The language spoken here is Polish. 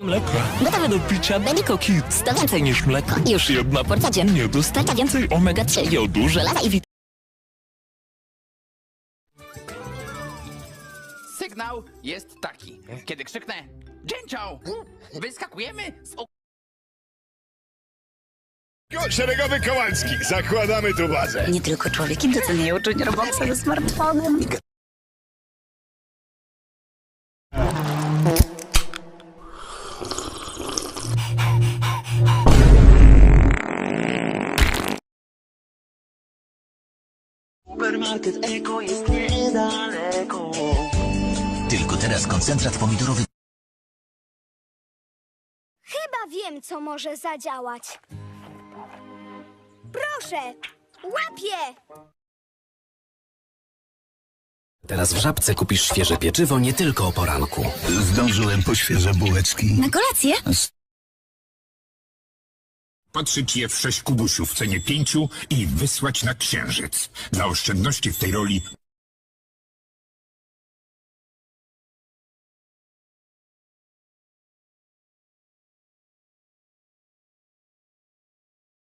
Mleko. Gotowe do picia Delico Kids. To więcej niż mleko. Już jedna porcja dziennie. Dostarcza więcej omega-3, jodu, żelaza i wit... Sygnał jest taki. Kiedy krzyknę Dzięcioł! Wyskakujemy z ok- Szeregowy Kowalski, zakładamy tu bazę. Nie tylko człowieki doceniają Junior Boxa ze smartfonem. Supermarket Eko jest niedaleko. Tylko teraz koncentrat pomidorowy Chyba wiem, co może zadziałać. Proszę, łapię! Teraz w Żabce kupisz świeże pieczywo nie tylko o poranku. Zdążyłem po świeże bułeczki. Na kolację? Patrzeć je w sześć kubusiów w cenie pięciu i wysłać na księżyc. Dla oszczędności w tej roli